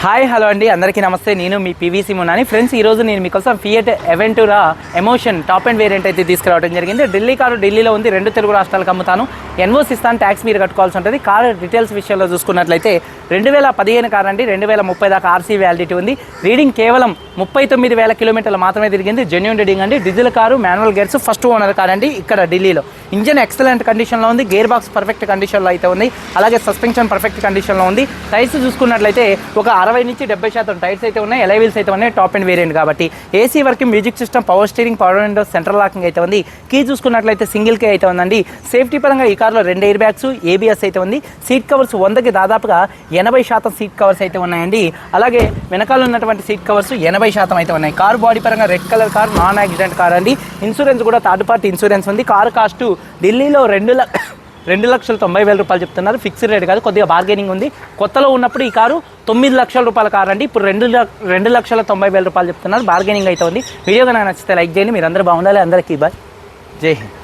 Hi hello అండి. అందరికీ నమస్తే. నేను మీ పీవీసీ మున్నాని ఫ్రెండ్స్ ఈరోజు నేను మీకోసం Fiat Aventura Emotion top end variant అయితే తీసుకురావడం జరిగింది. ఢిల్లీ కారు ఢిల్లీలో ఉంది. రెండు తెలుగు రాష్ట్రాలకు అమ్ముతాను. ఎన్ఓస్ ఇస్తాను. ట్యాక్స్ మీరు కట్టుకోవాల్సి ఉంటుంది. కారు డీటెయిల్స్ విషయంలో చూసుకున్నట్లయితే రెండు వేల పదిహేను కారు అండి. రెండు వేల ముప్పై దాకా ఆర్సీ వ్యాలిడిటీ ఉంది. రీడింగ్ కేవలం ముప్పై తొమ్మిది వేల కిలోమీటర్లు మాత్రమే తిరిగింది. జెన్యున్ రీడింగ్ అండి. Diesel car manual gears first owner car అండి ఇక్కడ ఢిల్లీలో. ఇంజన్ ఎక్సలెంట్ కండిషన్లో ఉంది. గేర్ బాక్స్ పర్ఫెక్ట్ కండిషన్లో అయితే ఉంది. అలాగే సస్పెన్షన్ పర్ఫెక్ట్ కండిషన్లో ఉంది. టైర్స్ చూసుకున్నట్లయితే ఒక అరవై నుంచి డెబ్బై శాతం టైర్స్ అయితే ఉన్నాయి ఎలైవీల్స్ అయితే ఉన్నాయి టాప్ అండ్ వేరియంట్ కాబట్టి AC working music system power steering power windows central locking అయితే ఉంది. కీ చూసుకున్నట్లయితే సింగిల్ కే అయితే ఉందండి. సేఫ్టీ పరంగా ఈ కార్లో రెండు ఎయిర్ బ్యాగ్స్ ఏబిఎస్ అయితే ఉంది. సీట్ కవర్స్ వందకి దాదాపుగా ఎనభై శాతం సీట్ కవర్స్ అయితే ఉన్నాయండి. అలాగే వెనకాల ఉన్నటువంటి సీట్ కవర్స్ ఎనభై శాతం అయితే ఉన్నాయి. కారు బాడీ పరంగా red colour car non accident car అండి. ఇన్సూరెన్స్ కూడా థర్డ్ పార్టీ ఇన్సూరెన్స్ ఉంది. కారు కాస్ట్ ఢిల్లీలో రెండు లక్ష రెండు లక్షల తొంభై వేల రూపాయలు చెప్తున్నారు. ఫిక్స్డ్ రేట్ కాదు కొద్దిగా బార్గెనింగ్ ఉంది. కొత్తలో ఉన్నప్పుడు ఈ కారు తొమ్మిది లక్షల రూపాయల కారు అండి. ఇప్పుడు రెండు లక్ష రెండు లక్షల తొంభై వేల రూపాయలు చెప్తున్నారు. బార్గెనింగ్ అయితే ఉంది. వీడియో కనుక నచ్చితే లైక్ చేయండి. మీరు అందరూ బాగుండాలి. అందరికీ బాయ్ జై హింద్.